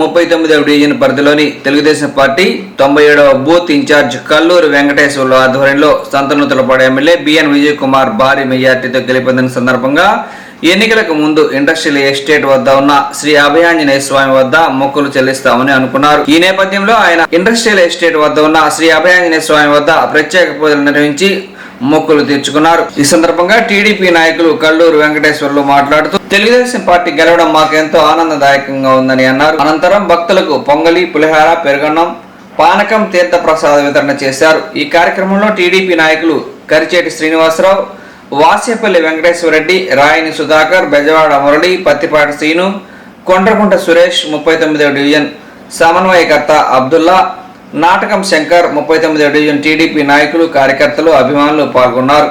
ముప్పై తొమ్మిదవ డివిజన్ పరిధిలోని తెలుగుదేశం పార్టీ తొంభై ఏడవ బూత్ ఇన్ఛార్జ్ కల్లూరు వెంకటేశ్వర్లు ఆధ్వర్యంలో Santhanuthalapadu MLA B N Vijay Kumar భారీ మెజార్టీతో గెలుపొందిన సందర్భంగా ఎన్నికలకు ముందు ఇండస్ట్రియల్ ఎస్టేట్ వద్ద ఉన్న శ్రీ అభయాంజనేయ స్వామి వద్ద మొక్కులు చెల్లిస్తామని అనుకున్నారు. ఈ నేపథ్యంలో ఆయన ఇండస్ట్రియల్ ఎస్టేట్ వద్ద ఉన్న శ్రీ అభయాంజనేయ స్వామి వద్ద ప్రత్యేక పూజలు నిర్వహించి మొక్కులు తీర్చుకున్నారు. ఈ సందర్భంగా టీడీపీ నాయకులు కల్లూరు వెంకటేశ్వర్లు మాట్లాడుతూ తెలుగుదేశం పార్టీ గెలవడం మాకెంతో ఆనందదాయకంగా ఉందని అన్నారు. అనంతరం భక్తులకు పొంగలి పులిహార పెరుగన్నం పానకం తీర్థ ప్రసాద వితరణ చేశారు. ఈ కార్యక్రమంలో టీడీపీ నాయకులు కరిచేటి శ్రీనివాసరావు వాసేపల్లి వెంకటేశ్వరరెడ్డి రాయని సుధాకర్ బెజవాడ మురళి పత్తిపాటి శ్రీను కొండ్రకుంట సురేష్ ముప్పై తొమ్మిదవ డివిజన్ సమన్వయకర్త అబ్దుల్లా నాటకం శంకర్ ముప్పై తొమ్మిది డివిజన్ టీడీపీ నాయకులు కార్యకర్తలు అభిమానులు పాల్గొన్నారు.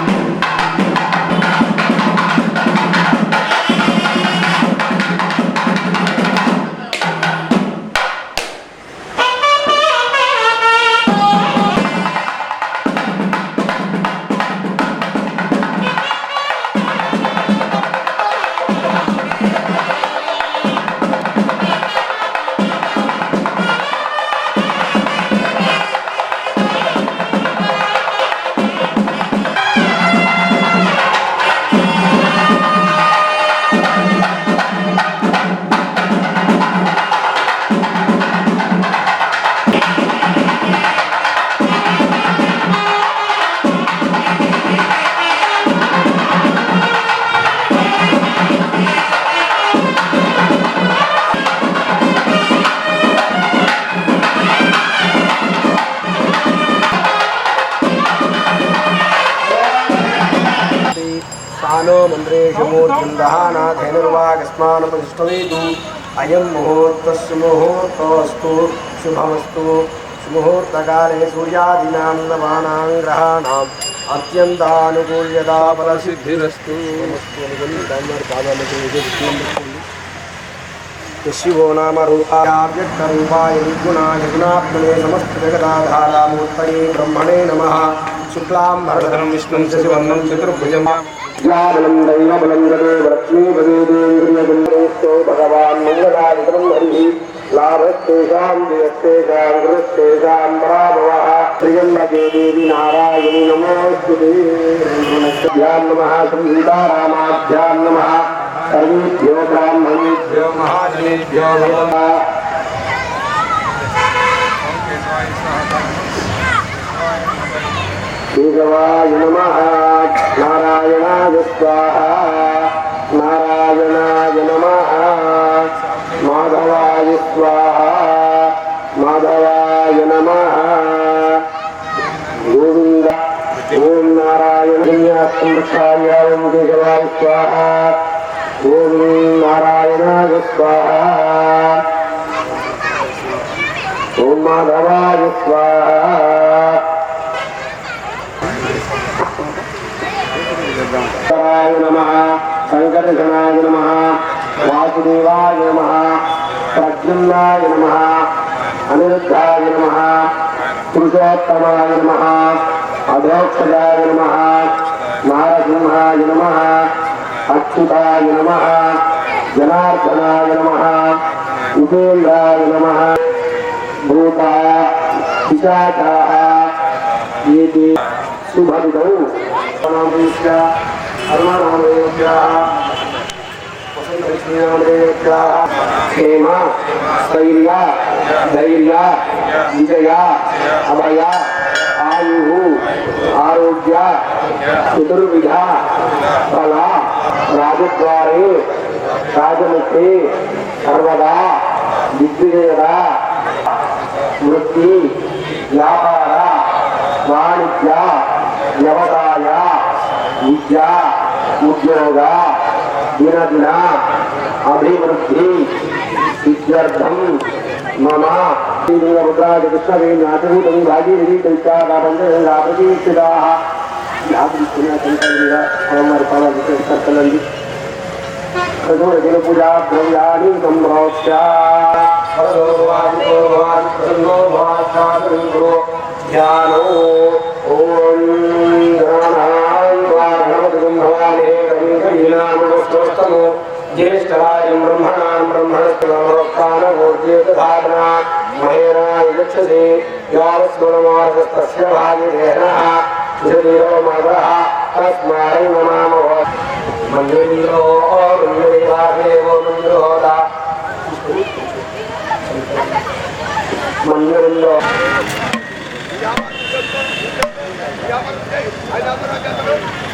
స్థానో మంత్రేషు अयं मुहूर्तस्य ముహూర్తస్సు शुभमस्तु శుభమస్తు. సుముహూర్తకాలే సూర్యాదీనాం నవానాం గ్రహాణాం అత్యంతానుకూల్యతా ఫలసిద్ధిరస్తు శివో నామ రూపావ్యక్తరూపాయ నిర్గుణాయ గుణాత్మనే సమస్త జగదాధారామూర్తయే బ్రహ్మణే నమ. శుక్లాం భరధరం విష్ణుం శశివర్ణం చతుర్భుజం. याबलं दैवबलं देव लक्ष्मीपदेवेन्द्रियबिन्दो भगवान् मङ्गलादिकं हरिः लाभस्तेषां जयस्तेषां गृहस्तेषां पराभवः त्रिगन्नके देवी नारायणी नमोऽस्तु देव्यां नमः संहितारामाभ्यां नमः सर्वेभ्यो ब्राह्मणेभ्यो महाजनेभ्यो नमः केशवाय नमः। स्वाहा नारायणाय नमः माधवाय स्वाहा माधवाय नमः गोविन्द ॐ नारायणीयाय ॐ केशवाय स्वाहा ॐ नारायणाय स्वाहा ॐ माधवाय स्वाहा శంకరాయ నమ. శంకరగణాయ నమ. వాసుదేవాయ నమ. ప్రద్యుమ్నాయ నమ. అనిరుద్ధాయ నమ. పురుషోత్తమాయ నమ. అధోక్షజాయ నమ. నారసింహాయ నమ. అచ్యుతాయ నమ. జనార్దనాయ నమ. ఉపేంద్రాయ నమ. భూత పిశాచా ఏతే. శుభవిదౌ ஹேமா சைல்லா தைல்லா விஜயா அபயா ஆயு ஆரோக்கியா சுதுர்விதா பலா ராஜத்வாரே ராஜமுக்தி சர்வதா திக்விஜயதா ஸ்மிருதி வியாபாரா வாணிஜ்யா विद्य उद्योग दिन दिन अभिवृद्धि ृष्णवीनाथभूतवीक्षिता ऋषीणां स्तोस्तमो ज्येष्ठराजं ब्रह्मणां ब्रह्मणस्त्वमरोक्तानभूत्येकधारणा महेना विगच्छसि यावस्मरमार्गस्तस्य भागिदेनः शरीरोमदः तस्मारै नमाम मन्दिरो मन्दिरेवादेवो मन्दिरोद मन्दिरिन्दो Yeah, I'm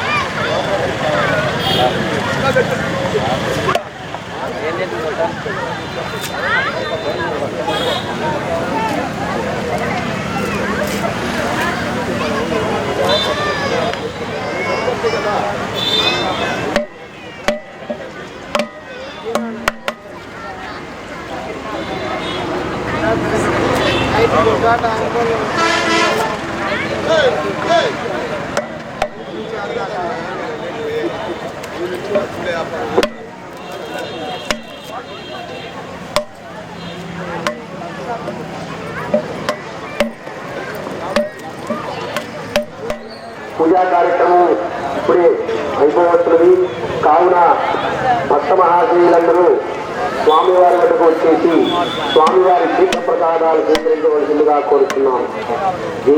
Hey! పూజా కార్యక్రమం ఇప్పుడే అయిపోవచ్చున్నది. కావున భక్త మహాశయులందరూ స్వామివారి వద్దకు వచ్చేసి స్వామివారి తీర్థ ప్రసాదాలు స్వీకరించవలసిందిగా కోరుతున్నాం జై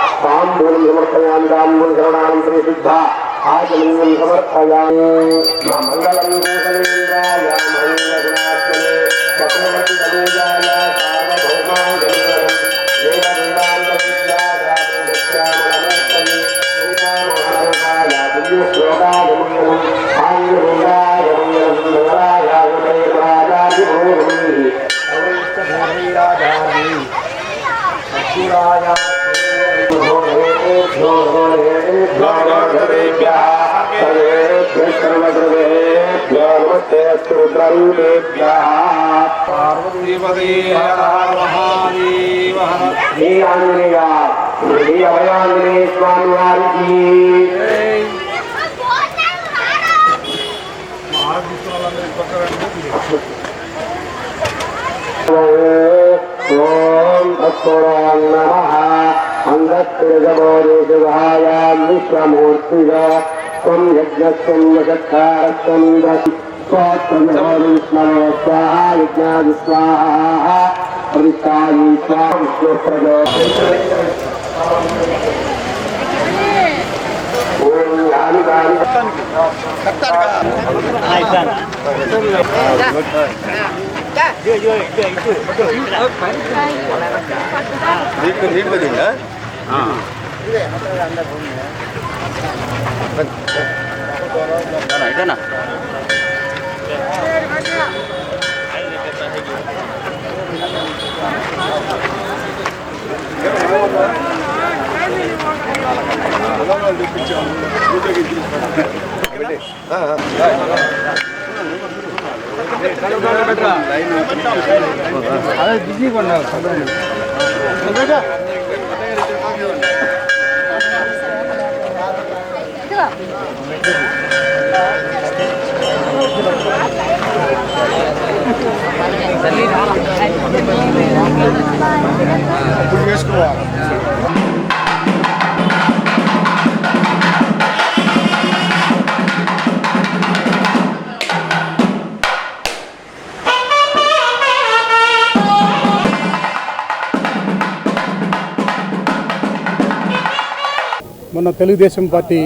రాముని శరణాం శ్రీశుద్ధ ఆచమన్యం సమర్పయామి మా మంగళం కూసలేంద్రాయ మంగళగుణాత్మనే చక్రవర్తి తనూజాయ సార్వభౌమాయ అభయాంజనేయ స్వామి వారికి ఓం తత్పురాం నమః అంగత్రిజమోదేశుభాయాం విశ్వమూర్తిగా త్వం యజ్ఞస్వం వచత్కారస్వం స్వాత్మవిష్ణవే స్వాహా యజ్ఞాది స్వాహా ಇಡೋಣ ಅದೇ ಬಿಸಿ ಕೊಂಡ యాని కాని మొన్న తెలుగుదేశం పార్టీ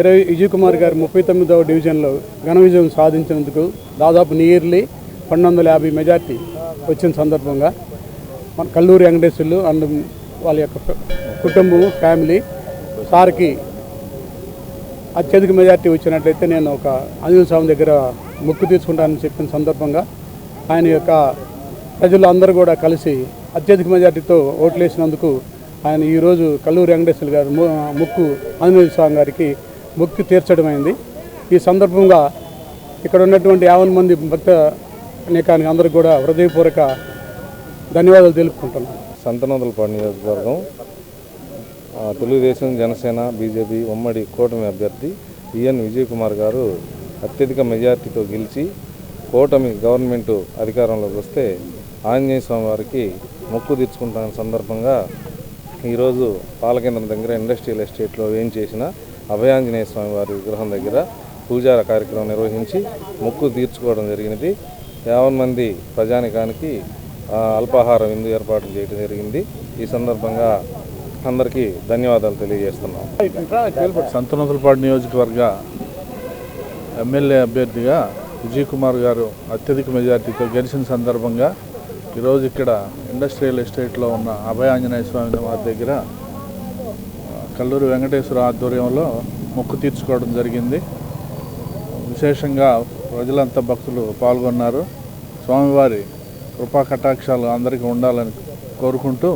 ఇరవై విజయ్ కుమార్ గారు ముప్పై తొమ్మిదవ డివిజన్లో ఘన విజయం సాధించినందుకు దాదాపు నియర్లీ పన్నెండు వందల యాభై మెజార్టీ వచ్చిన సందర్భంగా మన కల్లూరి వెంకటేశ్వర్లు అండ్ వాళ్ళ యొక్క కుటుంబం ఫ్యామిలీ సార్కి అత్యధిక మెజార్టీ వచ్చినట్లయితే నేను ఒక ఆంజనేయ స్వామి దగ్గర మొక్కు తీసుకుంటానని చెప్పిన సందర్భంగా ఆయన యొక్క ప్రజలు అందరూ కూడా కలిసి అత్యధిక మెజార్టీతో ఓట్లేసినందుకు ఆయన ఈరోజు కల్లూరి వెంకటేశ్వర గారు ముక్కు ఆంజనేయ స్వామి గారికి మొక్కి తీర్చడమైంది. ఈ సందర్భంగా ఇక్కడ ఉన్నటువంటి యావన్ మంది భక్త అనేకానికి అందరికి కూడా హృదయపూర్వక ధన్యవాదాలు తెలుపుకుంటున్నాను. సంతనోదలపాడు నియోజకవర్గం తెలుగుదేశం జనసేన బీజేపీ ఉమ్మడి కూటమి అభ్యర్థి ఈఎన్ విజయ్ కుమార్ గారు అత్యధిక మెజార్టీతో గెలిచి కూటమి గవర్నమెంట్ అధికారంలోకి వస్తే ఆంజనేయ స్వామి వారికి మొక్కు తీర్చుకుంటున్న సందర్భంగా ఈరోజు పాలకేంద్రం దగ్గర ఇండస్ట్రియల్ ఎస్టేట్లో ఏం చేసినా అభయాంజనేయ స్వామి వారి విగ్రహం దగ్గర పూజార కార్యక్రమం నిర్వహించి మొక్కు తీర్చుకోవడం జరిగినది. యావన్ మంది ప్రజానికానికి అల్పాహార విందు ఏర్పాటు చేయడం జరిగింది. ఈ సందర్భంగా అందరికీ ధన్యవాదాలు తెలియజేస్తున్నాం. సంతనోతులపాడు నియోజకవర్గ ఎమ్మెల్యే అభ్యర్థిగా విజయ్ కుమార్ గారు అత్యధిక మెజార్టీతో గెలిచిన సందర్భంగా ఈరోజు ఇక్కడ ఇండస్ట్రియల్ ఎస్టేట్లో ఉన్న అభయ ఆంజనేయ స్వామి వారి దగ్గర కల్లూరి వెంకటేశ్వర ఆధ్వర్యంలో మొక్కు తీర్చుకోవడం జరిగింది. విశేషంగా ప్రజలంతా భక్తులు పాల్గొన్నారు. స్వామివారి కృపా కటాక్షాలు అందరికీ ఉండాలని కోరుకుంటూ